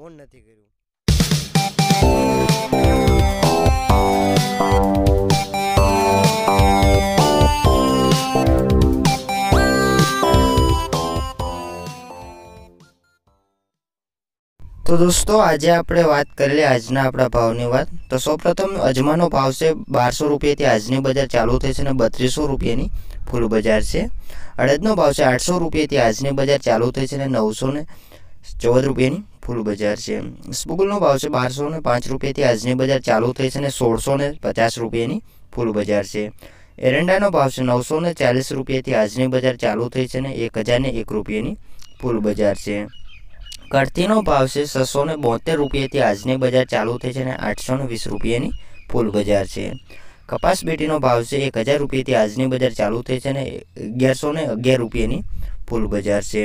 on નથી કર્યું તો દોસ્તો આજે આપણે વાત કરી આજના આપણા ભાવની વાત તો સૌપ્રથમ અજમાનો ભાવ છે બારસો રૂપિયાથી આજની બજાર ચાલુ થઈ છે અને બત્રીસો રૂપિયાની ફૂલ બજાર છે અડદનો ભાવ છે આઠસો રૂપિયાથી આજની બજાર ચાલુ થઈ છે અને નવસો ને ચૌદ રૂપિયાની ફૂલ બજાર છે બુગુલનો ભાવ છે બારસો ને પાંચ રૂપિયાથી આજની બજાર ચાલુ થઈ છે અને સોળસો ને પચાસ રૂપિયાની ફૂલ બજાર છે એરંડાનો ભાવ છે નવસો ને ચાલીસ રૂપિયાથી આજની બજાર ચાલુ થઈ છે ને એક હજાર એક રૂપિયાની ફૂલ બજાર છે કળથીનો ભાવ છે છસો ને બોતેર રૂપિયાથી આજની બજાર ચાલુ થઈ છે ને આઠસો ને વીસ રૂપિયાની ફૂલ બજાર છે કપાસ પેટીનો ભાવ છે એક હજાર રૂપિયાથી આજની બજાર ચાલુ થઈ છે અને અગિયારસો ને અગિયાર રૂપિયાની ફૂલ બજાર છે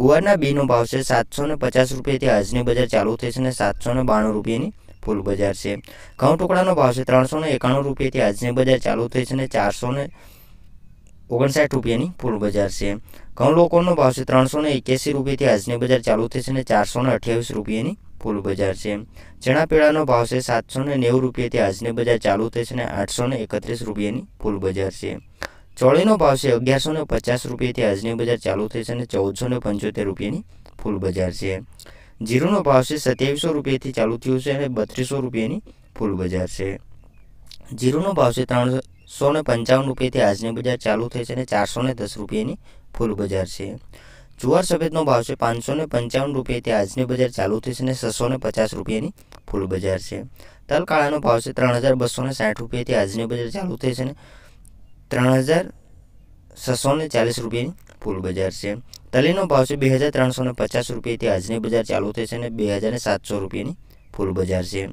ગુવારના બીનો ભાવ છે સાતસો ને પચાસ રૂપિયાથી આજની બજાર ચાલુ થઈ છે અને સાતસો ને બાણું રૂપિયાની ફૂલ બજાર છે ઘઉં ટુકડાનો ભાવ છે ત્રણસો ને એકાણું રૂપિયાથી આજની બજાર ચાલુ થઈ છે અને ચારસો ને 59 રૂપિયાની ફૂલ બજાર છે ઘઉં લોકોનો ભાવ છે 381 રૂપિયા થી આજની બજાર ચાલે છે અને 428 રૂપિયાની ફૂલ બજાર છે જણા પેળાનો ભાવ છે 790 રૂપિયા થી આજની બજાર ચાલે છે અને 831 રૂપિયાની ફૂલ બજાર છે ચોળીનો ભાવ છે 1150 રૂપિયા થી આજની બજાર ચાલે છે અને 1475 રૂપિયાની ફૂલ બજાર છે જીરોનો ભાવ છે 2700 રૂપિયા થી ચાલુ થયો છે અને 3200 રૂપિયાની ફૂલ બજાર છે જીરુનો ભાવ છે ત્રણસો ને પંચાવન રૂપિયાથી આજની બજાર ચાલુ થઈ છે અને ચારસો ને દસ રૂપિયાની ફૂલ બજાર છે જુવાર સફેદનો ભાવ છે પાંચસો ને પંચાવન રૂપિયાથી આજની બજાર ચાલુ થઈ છે અને છસો ને પચાસ રૂપિયાની ફૂલ બજાર છે તલ કાળાનો ભાવ છે ત્રણ હજાર બસો ને સાઠ રૂપિયાથી આજની બજાર ચાલુ થઈ છે ને ત્રણ હજાર છસો ને ચાલીસ રૂપિયાની ફૂલ બજાર છે તલીનો ભાવ છે બે હજાર ત્રણસો ને પચાસ રૂપિયાથી આજની બજાર ચાલુ થઈ છે અને બે હજાર સાતસો રૂપિયાની ફૂલ બજાર છે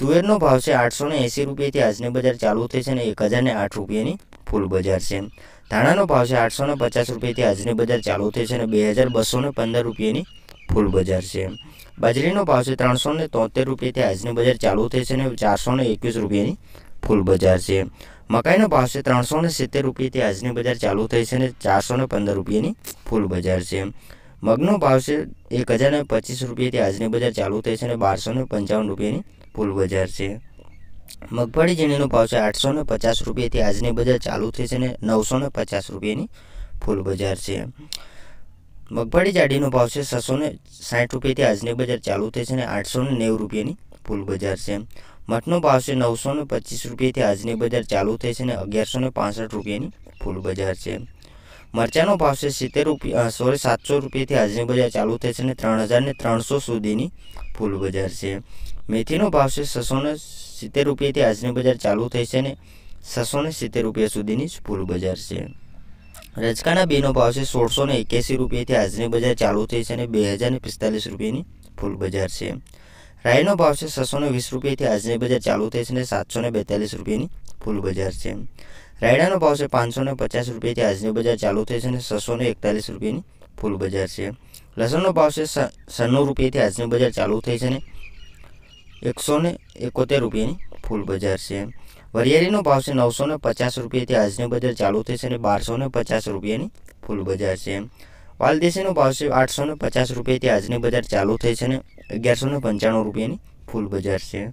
તુવેરનો ભાવ છે આઠસો ને એંસી રૂપિયાથી આજની બજાર ચાલુ થઈ છે અને એક હજાર આઠ રૂપિયાની ફૂલ બજાર છે ધાણાનો ભાવ છે આઠસો ને પચાસ રૂપિયાથી આજની બજાર ચાલુ થઈ છે અને બે હજાર બસો ને પંદર રૂપિયાની ફૂલ બજાર છે બાજરીનો ભાવ છે ત્રણસો ને તોતેર રૂપિયાથી આજની બજાર ચાલુ થઈ છે અને ચારસો ને એકવીસ રૂપિયાની ફૂલ બજાર છે મકાઈનો ભાવ છે ત્રણસો ને સિત્તેર રૂપિયાથી આજની બજાર ચાલુ થઈ છે અને ચારસો ને પંદર રૂપિયાની ફૂલ બજાર છે મગનો ભાવ છે એક હજાર ને પચીસ રૂપિયાથી આજની બજાર ચાલુ થઈ છે અને બારસો ને પંચાવન રૂપિયાની ફૂલ બજાર છે મગફળી ઝીણીનો ભાવ છે આઠસો પચાસ રૂપિયાથી આજની બજાર ચાલુ થઈ છે ને નવસો ને પચાસ રૂપિયાની ફૂલ બજાર છે મગફળી જાડીનો ભાવ છે છસો ને સાઠ રૂપિયાથી આજની બજાર ચાલુ થઈ છે ને આઠસો ને નેવું રૂપિયાની ફૂલ બજાર છે મઠનો ભાવ છે નવસો ને પચીસ રૂપિયાથી આજની બજાર ચાલુ થઈ છે ને અગિયારસો ને પાસઠ રૂપિયાની ફૂલ બજાર છે मर्चाનો ભાવ ₹70 સોરી ₹700 થી આજની બજાર ચાલે છે અને 3300 સુધીની ફૂલ બજાર છે મેથીનો ભાવ ₹670 થી આજની બજાર ચાલે છે અને ₹670 સુધીની ફૂલ બજાર છે રાજકના બીનો ભાવ ₹1681 થી આજની બજાર ચાલે છે અને 2045 ની ફૂલ બજાર છે રાઈનો ભાવ ₹620 થી આજની બજાર ચાલે છે અને ₹742 ની ફૂલ બજાર છે राईडाનો ભાવ છે 550 રૂપિયા થી આજની બજાર ચાલે છે ને 641 રૂપિયા ની ફૂલ બજાર છે લસણનો ભાવ છે 90 રૂપિયા થી આજની બજાર ચાલે છે ને 171 રૂપિયા ની ફૂલ બજાર છે વરિયારીનો ભાવ છે 950 રૂપિયા થી આજની બજાર ચાલે છે ને 1250 રૂપિયા ની ફૂલ બજાર છે પાલદીશનો ભાવ છે 850 રૂપિયા થી આજની બજાર ચાલે છે ને 1195 રૂપિયા ની ફૂલ બજાર છે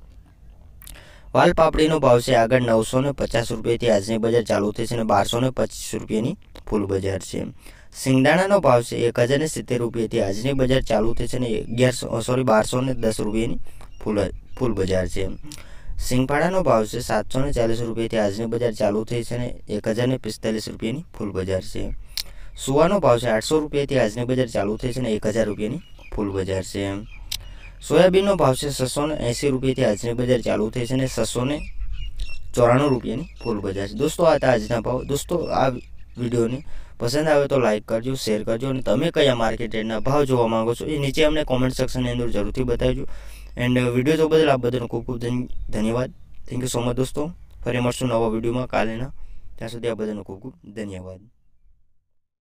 વાલ પાપડીનો ભાવ છે આગળ નવસો ને પચાસ રૂપિયાથી આજની બજાર ચાલુ થઈ છે અને બારસો ને પચીસ રૂપિયાની ફૂલ બજાર છે સિંગદાણાનો ભાવ છે એક હજાર ને સિત્તેર રૂપિયાથી આજની બજાર ચાલુ થઈ છે અને અગિયારસો સોરી બારસો ને દસ રૂપિયાની ફૂલ ફૂલ બજાર છે સિંગફાળાનો ભાવ છે સાતસો ને ચાલીસ રૂપિયાથી આજની બજાર ચાલુ થઈ છે અને એક હજાર ને પિસ્તાલીસ રૂપિયાની ફૂલ બજાર છે સુવાનો ભાવ છે આઠસો રૂપિયાથી આજની બજાર ચાલુ થઈ છે અને એક હજાર રૂપિયાની ફૂલ બજાર છે सोयाबीन નો ભાવ છે 680 રૂપિયા થી આજની બજાર ચાલુ થઈ છે અને 694 રૂપિયા ની ફૂર બજા છે દોસ્તો આતા આજનો ભાવ દોસ્તો આ વિડિયો ને પસંદ આવે તો લાઈક કરજો શેર કરજો અને તમે કયા માર્કેટના ભાવ જોવા માંગો છો એ નીચે અમને કમેન્ટ સેક્શન ની અંદર જરૂરથી બતાજો એન્ડ વિડિયો તો બદલ આપ બધાનો ખૂબ ખૂબ ધન્યવાદ થેન્ક યુ સો મચ દોસ્તો ફરી મળશું નવા વિડિયો માં કાલે ને ત્યાં સુધી આપ બધાનો ખૂબ ખૂબ ધન્યવાદ